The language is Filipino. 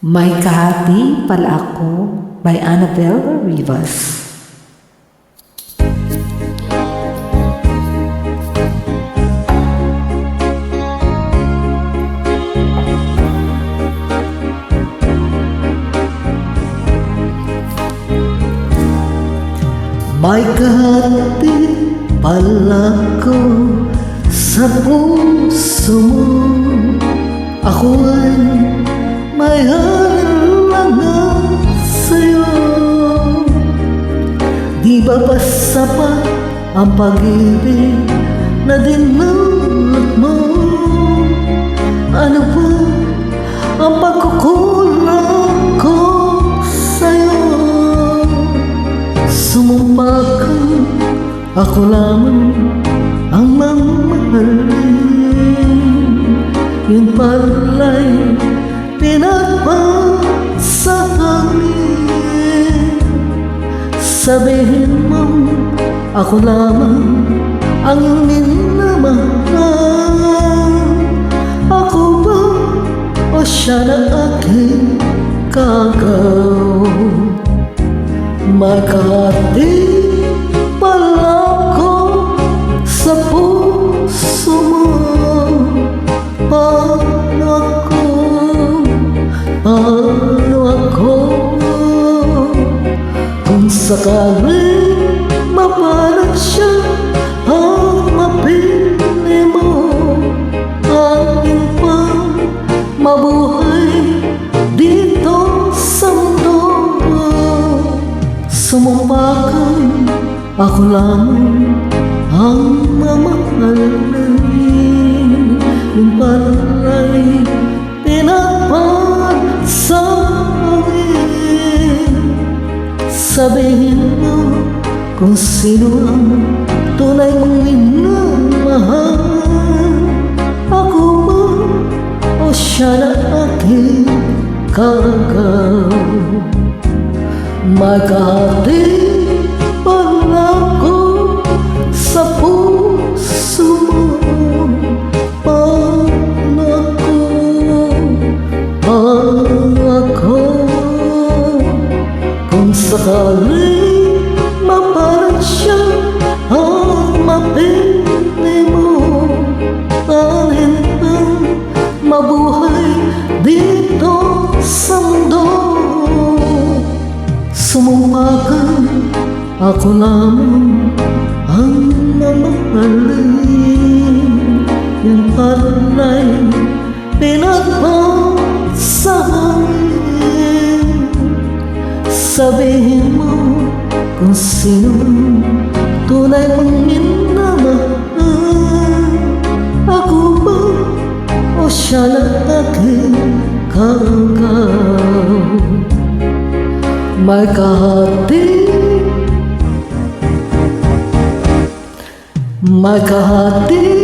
May kahati pala ako by Annabelle Rivas. May kahati pala ko sa puso mo Ako ay may halangan sa'yo Di ba ba sapat ang pag-ibig na dinulot mo? Ano ba ang pagkukulang ko sa'yo? Sumumpa ka, ako lamang ang mamahalin Yun pala'y Sabihin mo, ako lamang ang minamahal Ako ba o siya na aking kagaw? Makati Kung sakali mapalat siya at mapili mo. Akin pang mabuhay dito sa mundo. Sumumpakan ako lamang ang mamahalin Yung pala'y Sabihin mo kung sino ang tunay mong minamahal Ako ba o siya na aking kagaw Magkati pala ko sakali maparat siya at mapili mo. Alin ang mabuhay dito sa mundo? Sumumakan ako lamang ang mamahalin Yung pala'y kung sino tunay mong minamahal Ako ba o siya na aking kagaw may kahati May kahati